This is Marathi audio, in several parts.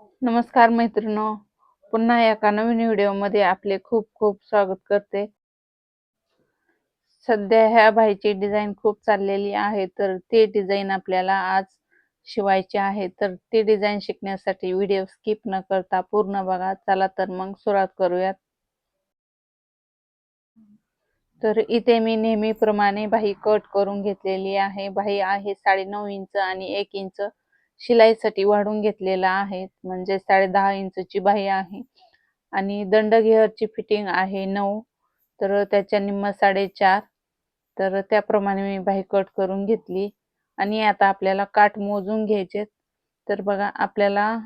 नमस्कार मैत्रिणो पुन्हा एका नवीन व्हिडिओमध्ये आपले खूप खूप स्वागत करते. सध्या ह्या बाईची डिझाईन खूप चाललेली आहे तर ते डिझाईन आपल्याला आज शिवायचे आहे. तर ती डिझाईन शिकण्यासाठी व्हिडिओ स्किप न करता पूर्ण बघा. चला तर मग सुरुवात करूयात. तर इथे मी नेहमीप्रमाणे बाही कट करून घेतलेली आहे. बाही आहे साडे नऊ इंच आणि एक इंच. शिलाईसाठी वाढून घेतलेला आहे. म्हणजे साडे दहा इंचची बाही आहे. आणि दंड घेअरची फिटिंग आहे नऊ. तर त्याच्या निम्म साडेचार. तर त्याप्रमाणे मी बाही कट करून घेतली. आणि आता आपल्याला काठ मोजून घ्यायचे तर बघा आपल्याला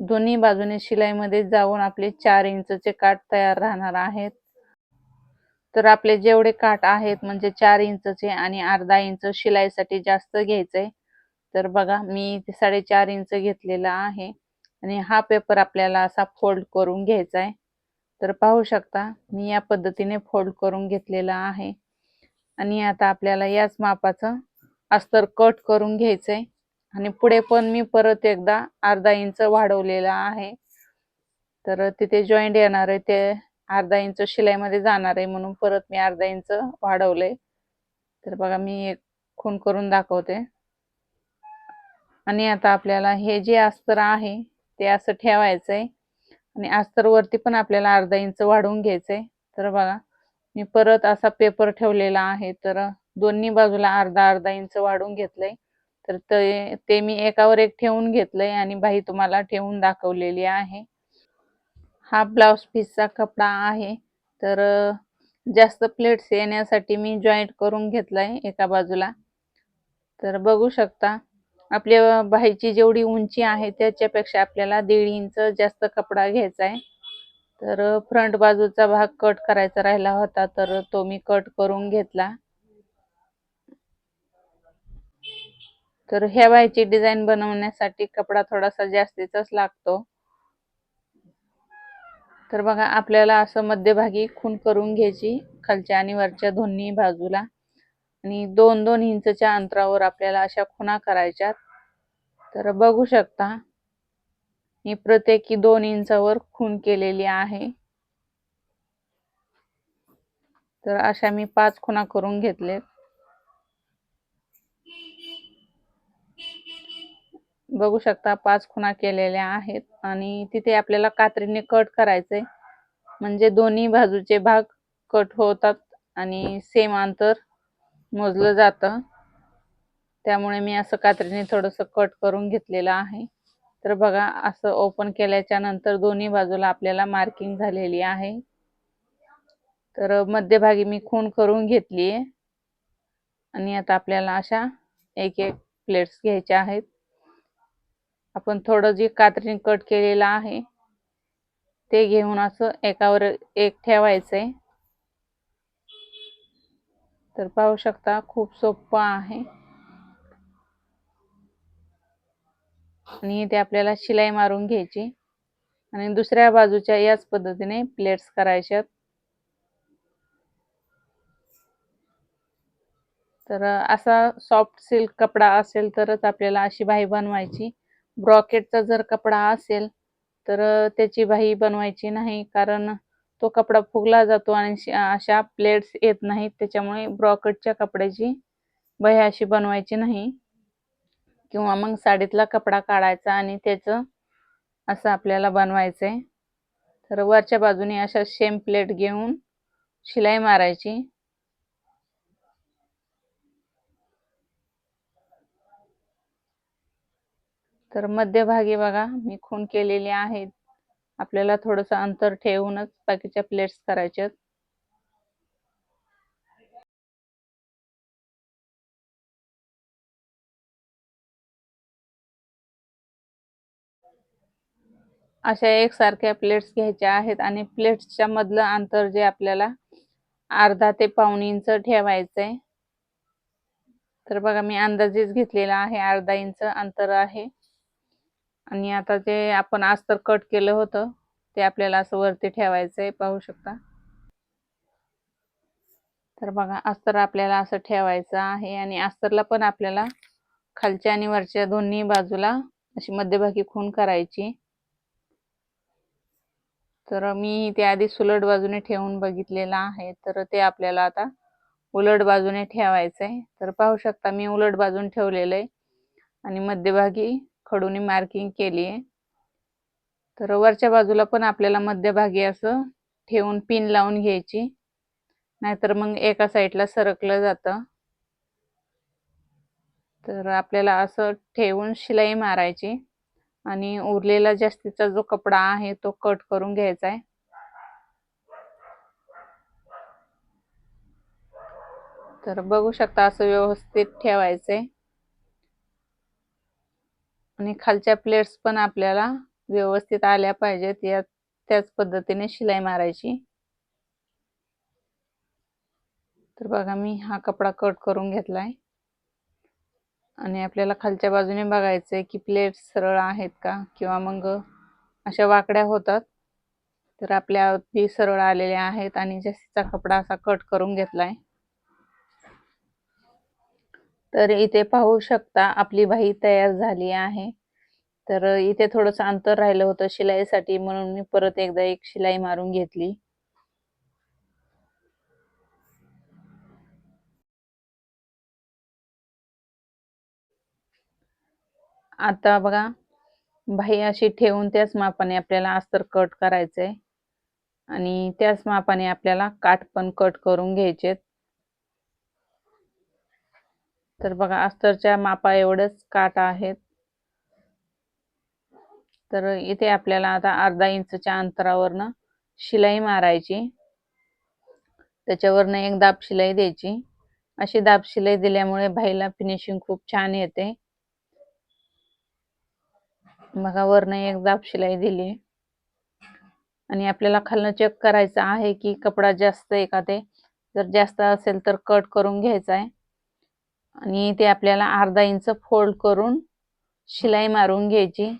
दोन्ही बाजूने शिलाईमध्ये जाऊन आपले चार इंचचे काठ तयार राहणार आहेत. तर आपले जेवढे काठ आहेत म्हणजे चार इंचचे आणि अर्धा इंच शिलाईसाठी जास्त घ्यायचंय. तर बघा मी साडेचार इंच घेतलेला आहे आणि हा पेपर आपल्याला असा फोल्ड करून घ्यायचा आहे. तर पाहू शकता मी या पद्धतीने फोल्ड करून घेतलेला आहे. आणि आता आपल्याला याच मापाचं अस्तर कट करून घ्यायचंय. आणि पुढे पण मी परत एकदा अर्धा इंच वाढवलेला आहे. तर तिथे जॉईंट येणार आहे ते अर्धा इंच शिलाईमध्ये जाणार आहे म्हणून परत मी अर्धा इंच वाढवलंय. तर बघा मी एक खून करून दाखवते. आणि आता आपल्याला हे जे अस्तर आहे ते असं ठेवायचं आहे आणि अस्तरवरती पण आपल्याला अर्धा इंच वाढवून घ्यायचंय. तर बघा मी परत असा पेपर ठेवलेला आहे तर दोन्ही बाजूला अर्धा अर्धा इंच वाढवून घेतलंय. तर ते ते मी एकावर एक ठेवून घेतलंय आणि बाई तुम्हाला ठेवून दाखवलेली आहे. हा ब्लाउज पीसचा कपडा आहे. तर जास्त प्लेट्स येण्यासाठी मी जॉईंट करून घेतलाय एका बाजूला. तर बघू शकता आपल्या बाईची जेवढी उंची आहे त्याच्यापेक्षा आपल्याला दीड इंच जास्त कपडा घ्यायचा आहे. तर फ्रंट बाजूचा भाग कट करायचा राहिला होता तर तो मी कट करून घेतला. तर ह्या बाईची डिझाईन बनवण्यासाठी कपडा थोडासा जास्तीचाच लागतो. तर बघा आपल्याला असं मध्यभागी खून करून घ्यायची खालच्या आणि वरच्या दोन्ही बाजूला. आणि दोन दोन इंचच्या अंतरावर आपल्याला अशा खुणा करायच्यात. तर बघू शकता मी प्रत्येकी दोन इंचावर खून केलेली आहे. तर अशा मी पाच खुणा करून घेतलेत. बघू शकता पाच खुणा केलेल्या आहेत आणि तिथे आपल्याला कात्रीने कट करायचे म्हणजे दोन्ही बाजूचे भाग कट होतात आणि सेम अंतर मोजलं जातं. त्यामुळे मी असं कात्रीने थोडंसं कट करून घेतलेलं आहे. तर बघा असं ओपन केल्याच्यानंतर दोन्ही बाजूला आपल्याला मार्किंग झालेली आहे. तर मध्यभागी मी खून करून घेतली आहे आणि आता आपल्याला अशा एक एक प्लेट्स घ्यायच्या आहेत. आपण थोडं जे कात्रीने कट केलेलं आहे ते घेऊन असं एकावर एक ठेवायचं आहे तर पाहू शकता खूप सोपं आहे. आणि ते आपल्याला शिलाई मारून घ्यायची. आणि दुसऱ्या बाजूच्या याच पद्धतीने प्लेट्स करायच्यात तर असा सॉफ्ट सिल्क कपडा असेल तरच आपल्याला अशी बाही बनवायची. ब्रॉकेटचा जर कपडा असेल तर त्याची बाही बनवायची नाही कारण तो कपडा फुगला जातो आणि अशा प्लेट्स येत नाहीत. त्याच्यामुळे ब्रॉकेटच्या कपड्याची बाही अशी बनवायची नाही. किंवा मग साडीतला कपडा काढायचा आणि त्याचं असं आपल्याला बनवायचं आहे तर वरच्या बाजूने अशा शेम प्लेट घेऊन शिलाई मारायची. तर मध्यभागी बघा मी खून केलेली आहेत आपल्याला थोडंसं अंतर ठेवूनच बाकीच्या प्लेट्स करायच्यात. अशा एकसारख्या प्लेट्स घ्यायच्या आहेत आणि प्लेट्सच्या मधलं अंतर जे आपल्याला अर्धा ते पाऊण इंच ठेवायचं आहे तर बघा मी अंदाजेच घेतलेला आहे अर्धा इंच अंतर आहे. आणि आता जे आपण अस्तर कट केलं होतं ते आपल्याला असं वरती ठेवायचं आहे पाहू शकता. तर बघा अस्तर आपल्याला असं ठेवायचं आहे आणि अस्तरला पण आपल्याला खालच्या आणि वरच्या दोन्ही बाजूला अशी मध्यभागी खून करायची. तर मी ते आधी सुलट बाजूने ठेवून बघितलेलं आहे तर ते आपल्याला आता उलट बाजूने ठेवायचं आहे तर पाहू शकता मी उलट बाजून ठेवलेलं आहे आणि मध्यभागी खडूने मार्किंग केली आहे. तर वरच्या बाजूला पण आपल्याला मध्यभागी असं ठेवून पिन लावून घ्यायची. नाहीतर मग एका साईडला सरकलं जातं. तर आपल्याला असं ठेवून शिलाई मारायची. आणि उरलेला जास्तीचा जो कपडा आहे तो कट करून घ्यायचा आहे. तर बघू शकता असं व्यवस्थित ठेवायचंय. आणि खालच्या प्लेट्स पण आपल्याला व्यवस्थित आल्या पाहिजेत. या त्याच पद्धतीने शिलाई मारायची. तर बघा मी हा कपडा कट करून घेतलाय. आणि आपल्याला खालच्या बाजूने बघायचंय की प्लेट्स सरळ आहेत का? किंवा मग अशा वाकड्या होतात. तर आपल्या अगदी सरळ आलेल्या आहेत आणि जास्तीचा कपडा असा कट करून घेतलाय. तर इथे पाहू शकता आपली बाही तयार झाली आहे. तर इथे थोडस अंतर राहिलं होतं शिलाईसाठी म्हणून मी परत एकदा एक शिलाई मारून घेतली. आता बघा बाही अशी ठेवून त्याच मापाने आपल्याला अस्तर कट करायचंय. आणि त्याच मापाने आपल्याला काठ पण कट करून घ्यायचेत. तर बघा अस्तरच्या मापा एवढंच काटा आहेत. तर इथे आपल्याला आता अर्धा इंचच्या अंतरावरनं शिलाई मारायची. त्याच्यावरनं एक दाब शिलाई द्यायची. अशी दाब शिलाई दिल्यामुळे भाईला फिनिशिंग खूप छान येते. बघा वरनं एक दाब शिलाई दिली. आणि आपल्याला खालनं चेक करायचं आहे की कपडा जास्त आहे का ते. जर जास्त असेल तर कट करून घ्यायचा आहे. आणि ते आपल्याला अर्धा इंच फोल्ड करून शिलाई मारून घ्यायची.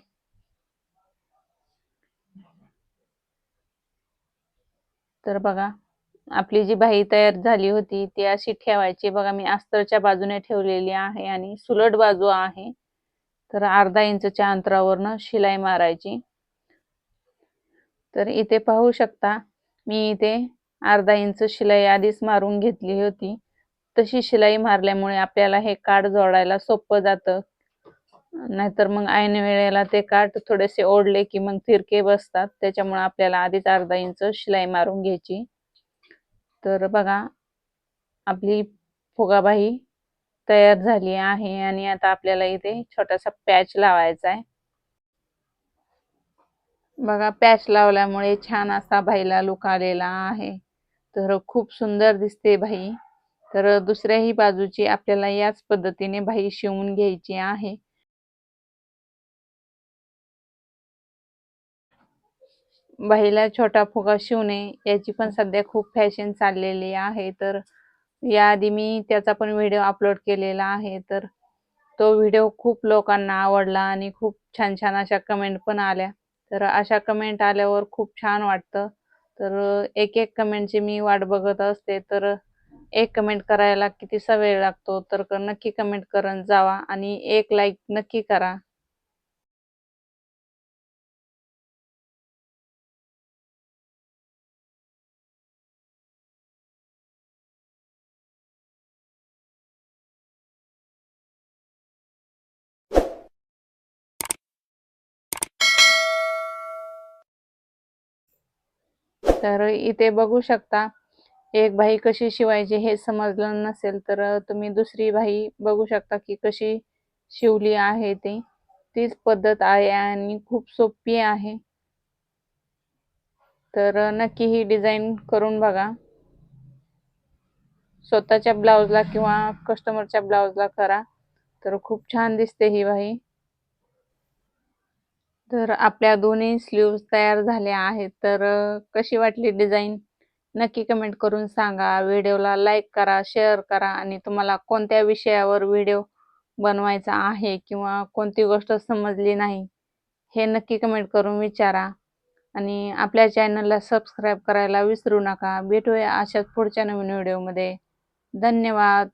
तर बघा आपली जी बाही तयार झाली होती ती अशी ठेवायची. बघा मी अस्तरच्या बाजूने ठेवलेली आहे आणि सुलट बाजू आहे. तर अर्धा इंचच्या अंतरावरनं शिलाई मारायची. तर इथे पाहू शकता मी इथे अर्धा इंच शिलाई आधीच मारून घेतली होती. तशी शिलाई मारल्यामुळे आपल्याला हे काठ जोडायला सोपं जातं. नाहीतर मग ऐन वेळेला ते काठ थोडेसे ओढले की मग तिरके बसतात. त्याच्यामुळे आपल्याला आधीच अर्धा इंच शिलाई मारून घ्यायची. तर बघा आपली फुगाबाई तयार झाली आहे आणि आता आपल्याला इथे छोटासा पॅच लावायचा आहे. बघा पॅच लावल्यामुळे छान असा भाईला लुक आलेला आहे. तर खूप सुंदर दिसते भाई तर दुसऱ्याही बाजूची आपल्याला याच पद्धतीने भाई शिवून घ्यायची आहे. बाईला छोटा फुगा शिवणे याची पण सध्या खूप फॅशन चाललेली आहे. तर याआधी मी त्याचा पण व्हिडिओ अपलोड केलेला आहे. तर तो व्हिडिओ खूप लोकांना आवडला आणि खूप छान छान अशा कमेंट पण आल्या. तर अशा कमेंट आल्यावर खूप छान वाटतं. तर एक एक कमेंटची मी वाट बघत असते. तर एक कमेंट करायला कितीसा वेळ लागतो तर नक्की कमेंट करत जावा आणि एक लाईक नक्की करा. तर इथे बघू शकता एक बाई कशी शिवायची हे समजलं नसेल तर तुम्ही दुसरी बाई बघू शकता की कशी शिवली आहे ती. तीच पद्धत आहे आणि खूप सोपी आहे. तर नक्की ही डिझाईन करून बघा. स्वतःच्या ब्लाऊजला किंवा कस्टमरच्या ब्लाऊजला करा. तर खूप छान दिसते ही बाई. तर आपल्या दोन्ही स्लीव्ज तयार झाल्या आहेत. तर कशी वाटली डिझाईन? नक्की कमेंट करून सांगा. व्हिडिओला लाईक करा शेअर करा आणि तुम्हाला कोणत्या विषयावर व्हिडिओ बनवायचा आहे किंवा कोणती गोष्ट समजली नाही हे नक्की कमेंट करून विचारा. आणि आपल्या चॅनलला सबस्क्राईब करायला विसरू नका. भेटूया अशाच पुढच्या नवीन व्हिडिओमध्ये धन्यवाद.